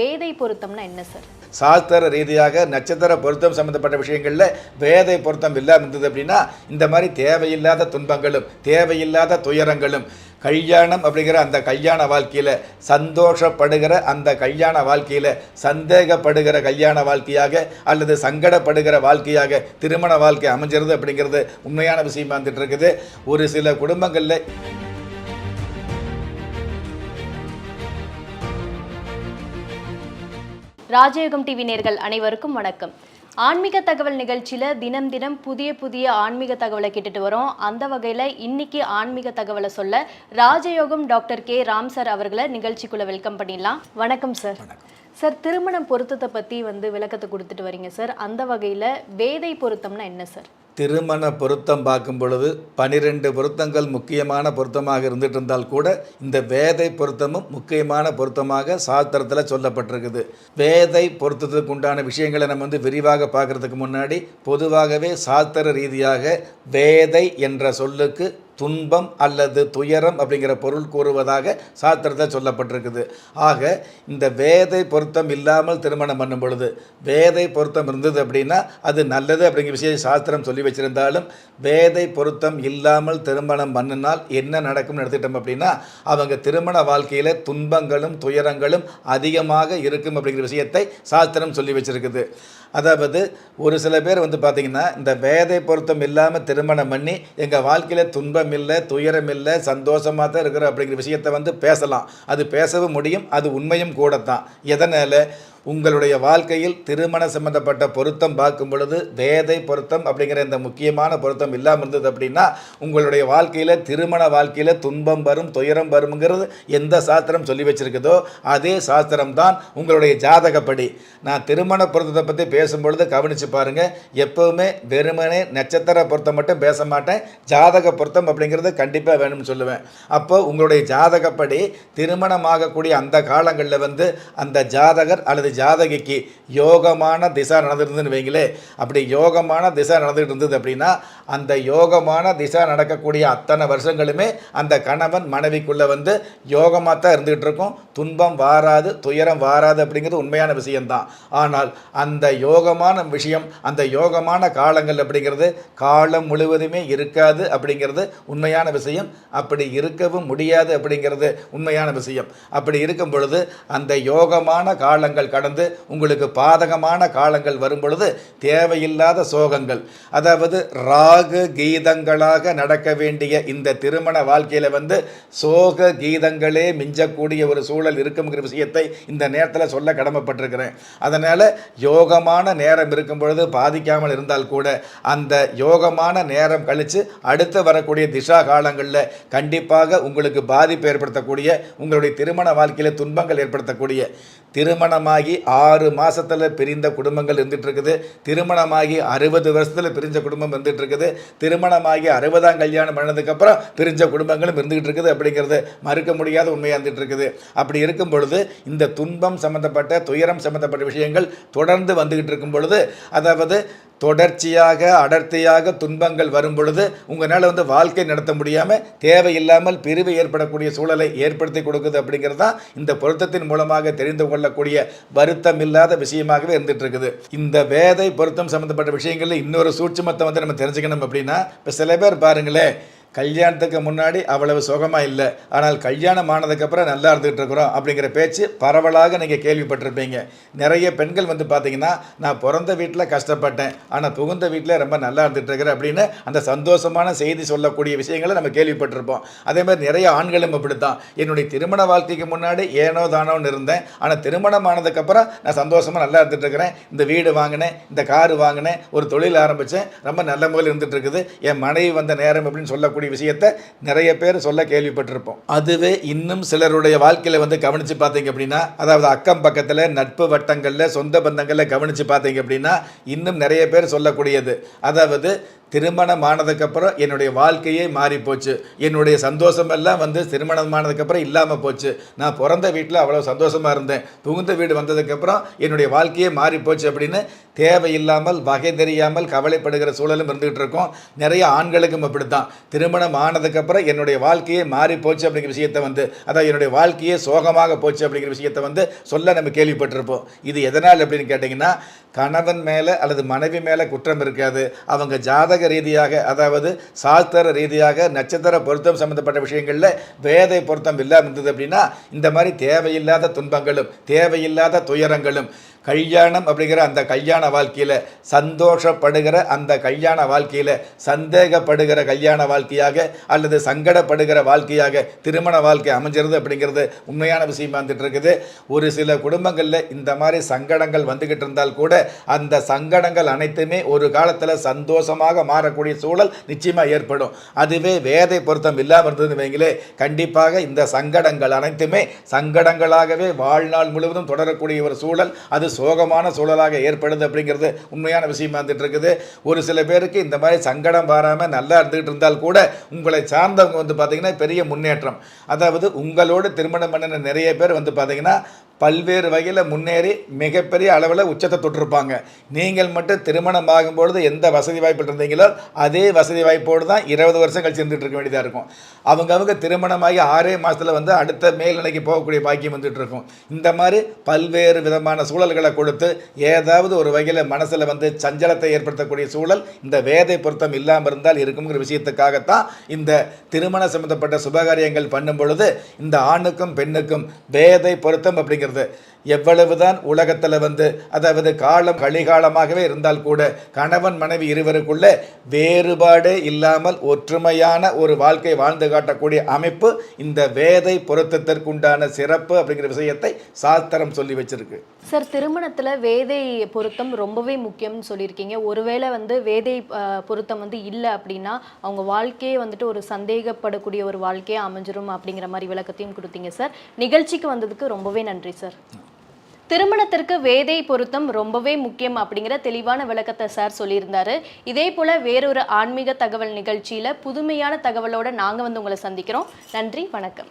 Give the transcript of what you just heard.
வேதை பொருத்தம்னா என்ன சார்? சாஸ்திர ரீதியாக நட்சத்திர பொருத்தம் சம்பந்தப்பட்ட விஷயங்களில் வேதை பொருத்தம் இல்லாமல் இருந்தது அப்படின்னா இந்த மாதிரி தேவையில்லாத துன்பங்களும் தேவையில்லாத துயரங்களும் கல்யாணம் அப்படிங்கிற அந்த கல்யாண வாழ்க்கையில் சந்தோஷப்படுகிற அந்த கல்யாண வாழ்க்கையில் சந்தேகப்படுகிற கல்யாண வாழ்க்கையாக அல்லது சங்கடப்படுகிற வாழ்க்கையாக திருமண வாழ்க்கை அமைஞ்சிருது அப்படிங்கிறது உண்மையான விஷயமா வந்துட்டு இருக்குது. ஒரு சில குடும்பங்களில் ராஜயோகம் டிவி நேர்கள் அனைவருக்கும் வணக்கம். ஆன்மீக தகவல் நிகழ்ச்சியில் தினம் தினம் புதிய புதிய ஆன்மீக தகவலை கேட்டுட்டு வரோம். அந்த வகையில் இன்னைக்கு ஆன்மீக தகவலை சொல்ல ராஜயோகம் டாக்டர் கே. ராம் சார் அவர்களை நிகழ்ச்சிக்குள்ள வெல்கம் பண்ணிடலாம். வணக்கம் சார். சார் திருமணம் பொருத்தத்தை பற்றி வந்து விளக்கத்தை கொடுத்துட்டு வரீங்க சார். அந்த வகையில் வேதை பொருத்தம்னா என்ன சார்? திருமண பொருத்தம் பார்க்கும் பொழுது பனிரெண்டு பொருத்தங்கள் முக்கியமான பொருத்தமாக இருந்துட்டு இருந்தால் கூட இந்த வேதை பொருத்தமும் முக்கியமான பொருத்தமாக சாஸ்திரத்தில் சொல்லப்பட்டிருக்குது. வேதை பொருத்தத்துக்கு உண்டான விஷயங்களை நம்ம வந்து விரிவாக பார்க்கறதுக்கு முன்னாடி பொதுவாகவே சாஸ்திர ரீதியாக வேதை என்ற சொல்லுக்கு துன்பம் அல்லது துயரம் அப்படிங்கிற பொருள் கூறுவதாக சாஸ்திரத்தில் சொல்லப்பட்டிருக்குது. ஆக இந்த வேதை பொருத்தம் இல்லாமல் திருமணம் பண்ணும் பொழுது வேதை பொருத்தம் இருந்தது அப்படின்னா அது நல்லது அப்படிங்கிற விஷயம் சாஸ்திரம் சொல்லி வச்சிருந்தாலும் வேதை பொருத்தம் இல்லாமல் திருமணம் பண்ணினால் என்ன நடக்கும்னு எடுத்துக்கிட்டோம் அப்படின்னா அவங்க திருமண வாழ்க்கையில் துன்பங்களும் துயரங்களும் அதிகமாக இருக்கும் அப்படிங்கிற விஷயத்தை சாஸ்திரம் சொல்லி வச்சிருக்குது. அதாவது ஒரு சில பேர் வந்து பார்த்திங்கன்னா இந்த வேதை பொருத்தம் இல்லாமல் திருமணம் பண்ணி எங்கள் வாழ்க்கையில் துன்பம் இல்லை துயரம் இல்லை சந்தோஷமாக தான் இருக்கிறோம் அப்படிங்கிற விஷயத்தை வந்து பேசலாம். அது பேசவும் முடியும் அது உண்மையும் கூட தான் எதனால்? உங்களுடைய வாழ்க்கையில் திருமண சம்பந்தப்பட்ட பொருத்தம் பார்க்கும் பொழுது வேதை பொருத்தம் அப்படிங்கிற இந்த முக்கியமான பொருத்தம் இல்லாமல் இருந்தது அப்படின்னா உங்களுடைய வாழ்க்கையில் திருமண வாழ்க்கையில் துன்பம் வரும் துயரம் வருங்கிறது எந்த சாஸ்திரம் சொல்லி வச்சிருக்குதோ அதே சாஸ்திரம் தான் உங்களுடைய ஜாதகப்படி. நான் திருமண பொருத்தத்தை பற்றி பேசும்பொழுது கவனித்து பாருங்கள் எப்போவுமே வெறுமனே நட்சத்திர பொருத்தம் மட்டும் பேச மாட்டேன். ஜாதக பொருத்தம் அப்படிங்கிறது கண்டிப்பாக வேணும்னு சொல்லுவேன். அப்போ உங்களுடைய ஜாதகப்படி திருமணமாகக்கூடிய அந்த காலங்களில் வந்து அந்த ஜாதகர் அல்லது ஜாதகிக்கு யோகமான திசா நடந்துருந்துன்னு வைங்களே அப்படி யோகமான திசா நடந்துகிட்டு இருந்தது அப்படின்னா அந்த யோகமான திசா நடக்கக்கூடிய அத்தனை வருஷங்களுமே அந்த கணவன் மனைவிக்குள்ளே வந்து யோகமாக தான் இருந்துகிட்டு இருக்கும் துன்பம் வாராது துயரம் வாராது அப்படிங்கிறது உண்மையான விஷயம்தான். ஆனால் அந்த யோகமான விஷயம் அந்த யோகமான காலங்கள் அப்படிங்கிறது காலம் முழுவதுமே இருக்காது அப்படிங்கிறது உண்மையான விஷயம். அப்படி இருக்கவும் முடியாது அப்படிங்கிறது உண்மையான விஷயம். அப்படி இருக்கும் பொழுது அந்த யோகமான காலங்கள் கடந்து உங்களுக்கு பாதகமான காலங்கள் வரும் பொழுது தேவையில்லாத சோகங்கள் அதாவது ரா ராகு கீதங்களாக நடக்க வேண்டிய இந்த திருமண வாழ்க்கையில் வந்து சோக கீதங்களே மிஞ்சக்கூடிய ஒரு சூழல் இருக்குங்கிற விஷயத்தை இந்த நேரத்தில் சொல்ல கடமைப்பட்டிருக்கிறேன். அதனால் யோகமான நேரம் இருக்கும் பொழுது பாதிக்காமல் இருந்தால் கூட அந்த யோகமான நேரம் கழித்து அடுத்து வரக்கூடிய திசா காலங்களில் கண்டிப்பாக உங்களுக்கு பாதிப்பு ஏற்படுத்தக்கூடிய உங்களுடைய திருமண வாழ்க்கையில் துன்பங்கள் ஏற்படுத்தக்கூடிய திருமணமாகி ஆறு மாதத்தில் பிரிந்த குடும்பங்கள் இருந்துகிட்ருக்குது திருமணமாகி அறுபது வருஷத்தில் பிரிஞ்ச குடும்பம் இருந்துகிட்ருக்குது திருமணமாகி அறுபதாம் கல்யாணம் பண்ணதுக்கப்புறம் பிரிஞ்ச குடும்பங்களும் இருந்துகிட்டு இருக்குது அப்படிங்கிறது மறுக்க முடியாத உண்மையாக இருந்துகிட்டு இருக்குது அப்படி இருக்கும் பொழுது இந்த துன்பம் சம்மந்தப்பட்ட துயரம் சம்மந்தப்பட்ட விஷயங்கள் தொடர்ந்து வந்துகிட்டு இருக்கும் பொழுது அதாவது தொடர்ச்சியாக அடர்த்தியாக துன்பங்கள் வரும் பொழுது உங்களால் வந்து வாழ்க்கை நடத்த முடியாமல் தேவையில்லாமல் பிரிவு ஏற்படக்கூடிய சூழலை ஏற்படுத்தி கொடுக்குது அப்படிங்கிறது தான் இந்த பொருத்தத்தின் மூலமாக தெரிந்து கொள்ளக்கூடிய வருத்தம் இல்லாத விஷயமாகவே இருந்துட்டு இருக்குது. இந்த வேதை பொருத்தம் சம்மந்தப்பட்ட விஷயங்களில் இன்னொரு சூட்சுமத்தை வந்து நம்ம தெரிஞ்சுக்கணும் அப்படின்னா இப்போ சில பேர் பாருங்களேன் கல்யாணத்துக்கு முன்னாடி அவ்வளவு சுகமாக இல்லை. ஆனால் கல்யாணம் ஆனதுக்கப்புறம் நல்லா இருந்துகிட்டு இருக்கிறோம் அப்படிங்கிற பேச்சு பரவலாக நீங்கள் கேள்விப்பட்டிருப்பீங்க. நிறைய பெண்கள் வந்து பார்த்தீங்கன்னா நான் பிறந்த வீட்டில் கஷ்டப்பட்டேன். ஆனால் புகுந்த வீட்டில் ரொம்ப நல்லா இருந்துகிட்டு இருக்கிறேன் அப்படின்னு அந்த சந்தோஷமான செய்தி சொல்லக்கூடிய விஷயங்களை நம்ம கேள்விப்பட்டிருப்போம். அதே மாதிரி நிறைய ஆண்களும் அப்படித்தான். என்னுடைய திருமண வாழ்க்கைக்கு முன்னாடி ஏனோ தானோன்னு இருந்தேன். ஆனால் திருமணம் ஆனதுக்கப்புறம் நான் சந்தோஷமாக நல்லா இருந்துட்டு இருக்கிறேன். இந்த வீடு வாங்கினேன் இந்த காரு வாங்கினேன் ஒரு தொழில் ஆரம்பித்தேன் ரொம்ப நல்ல முறையில் இருந்துட்டு இருக்குது. என் மனைவி வந்த நேரம் அப்படின்னு சொல்லக்கூடிய விஷயத்தை நிறைய பேர் சொல்ல கேள்விப்பட்டிருப்போம். அதுவே இன்னும் சிலருடைய வாழ்க்கையில் வந்து கவனித்து பார்த்தீங்க அப்படின்னா அதாவது அக்கம் பக்கத்தில் நட்பு வட்டங்களில் சொந்த பந்தங்களில் கவனித்து பார்த்தீங்க அப்படின்னா இன்னும் நிறைய பேர் சொல்லக்கூடியது. அதாவது திருமணம் ஆனதுக்கப்புறம் என்னுடைய வாழ்க்கையே மாறிப்போச்சு. என்னுடைய சந்தோஷமெல்லாம் வந்து திருமணம் ஆனதுக்கப்புறம் இல்லாமல் போச்சு. நான் பிறந்த வீட்டில் அவ்வளோ சந்தோஷமாக இருந்தேன். புகுந்த வீடு வந்ததுக்கப்புறம் என்னுடைய வாழ்க்கையே மாறிப்போச்சு அப்படின்னு தேவையில்லாமல் வகை தெரியாமல் கவலைப்படுகிற சூழலும் இருந்துகிட்டு இருக்கோம். நிறைய ஆண்களுக்கும் அப்படி தான் திருமணம் ஆனதுக்கப்புறம் என்னுடைய வாழ்க்கையே மாறி போச்சு அப்படிங்கிற விஷயத்தை வந்து அதாவது என்னுடைய வாழ்க்கையே சோகமாக போச்சு அப்படிங்கிற விஷயத்தை வந்து சொல்ல நம்ம கேள்விப்பட்டிருப்போம். இது எதனால் அப்படின்னு கேட்டிங்கன்னா கணவன் மேலே அல்லது மனைவி மேலே குற்றம் இருக்காது. அவங்க ஜாதக ரீதியாக அதாவது சாஸ்திர ரீதியாக நட்சத்திர பொருத்தம் சம்மந்தப்பட்ட விஷயங்களில் வேதை பொருத்தம் இல்லாமல் இருந்தது அப்படின்னா இந்த மாதிரி தேவையில்லாத துன்பங்களும் தேவையில்லாத துயரங்களும் கல்யாணம் அப்படிங்கிற அந்த கல்யாண வாழ்க்கையில் சந்தோஷப்படுகிற அந்த கல்யாண வாழ்க்கையில் சந்தேகப்படுகிற கல்யாண வாழ்க்கையாக அல்லது சங்கடப்படுகிற வாழ்க்கையாக திருமண வாழ்க்கை அமைஞ்சிருது அப்படிங்கிறது உண்மையான விஷயமா வந்துட்டு இருக்குது. ஒரு சில குடும்பங்களில் இந்த மாதிரி சங்கடங்கள் வந்துக்கிட்டு இருந்தால் கூட அந்த சங்கடங்கள் அனைத்துமே ஒரு காலத்தில் சந்தோஷமாக மாறக்கூடிய சூழல் நிச்சயமாக ஏற்படும். அதுவே வேதை பொருத்தம் இல்லாமல் இருந்ததுன்னு வைங்களே கண்டிப்பாக இந்த சங்கடங்கள் அனைத்துமே சங்கடங்களாகவே வாழ்நாள் முழுவதும் தொடரக்கூடிய ஒரு சூழல். அது சோகமான சூழலாக ஏற்படுது அப்படிங்கிறது உண்மையான விஷயமா வந்துட்டு இருக்குது. ஒரு சில பேருக்கு இந்த மாதிரி சங்கடம் வராமல் நல்லா இருந்துகிட்டு இருந்தால் கூட உங்களை சார்ந்தவங்க வந்து பார்த்திங்கன்னா பெரிய முன்னேற்றம். அதாவது உங்களோடு திருமணம் பண்ணின நிறைய பேர் வந்து பார்த்தீங்கன்னா பல்வேறு வகையில் முன்னேறி மிகப்பெரிய அளவில் உச்சத்தை தொட்டிருப்பாங்க. நீங்கள் மட்டும் திருமணம் ஆகும்பொழுது எந்த வசதி வாய்ப்பில் இருந்தீங்களோ அதே வசதி வாய்ப்போடு தான் இருபது வருஷம் கழிச்சு இருந்துகிட்டு இருக்க வேண்டியதாக இருக்கும். அவங்க அவங்க திருமணமாகி ஆறே மாதத்தில் வந்து அடுத்த மேல்நிலைக்கு போகக்கூடிய பாக்கியம் வந்துட்டு இருக்கும். இந்த மாதிரி பல்வேறு விதமான சூழல்களை கொடுத்து ஏதாவது ஒரு வகையில் மனசில் வந்து சஞ்சலத்தை ஏற்படுத்தக்கூடிய சூழல் இந்த வேதை பொருத்தம் இல்லாமல் இருந்தால் இருக்குங்கிற விஷயத்துக்காகத்தான் இந்த திருமண சம்பந்தப்பட்ட சுபகாரியங்கள் பண்ணும் பொழுது இந்த ஆணுக்கும் பெண்ணுக்கும் வேதை பொருத்தம் அப்படிங்கிறது எவ்வளவுதான் உலகத்தில் வந்து அதாவது காலம் கலிகாலமாகவே இருந்தால் கூட கணவன் மனைவி இருவருக்குள்ள வேறுபாடே இல்லாமல் ஒற்றுமையான ஒரு வாழ்க்கை வாழ்ந்து காட்டக்கூடிய அமைப்பு இந்த வேதை பொருத்தத்திற்குண்டான சிறப்பு அப்படிங்கிற விஷயத்தை சாஸ்திரம் சொல்லி வச்சிருக்கு. சார் திருமணத்தில் வேதை பொருத்தம் ரொம்பவே முக்கியம்னு சொல்லியிருக்கீங்க. ஒருவேளை வந்து வேதை பொருத்தம் வந்து இல்லை அப்படின்னா அவங்க வாழ்க்கையே வந்துட்டு ஒரு சந்தேகப்படக்கூடிய ஒரு வாழ்க்கையே அமைஞ்சிரும் அப்படிங்கிற மாதிரி விளக்கத்தையும் கொடுத்தீங்க சார். நிகழ்ச்சிக்கு வந்ததுக்கு ரொம்பவே நன்றி சார். திருமணத்திற்கு வேதை பொருத்தம் ரொம்பவே முக்கியம் அப்படிங்கிற தெளிவான விளக்கத்தை சார் சொல்லியிருந்தாரு. இதே போல வேறொரு ஆன்மீக தகவல் நிகழ்ச்சியில புதுமையான தகவலோட நாங்க வந்து உங்களை சந்திக்கிறோம். நன்றி வணக்கம்.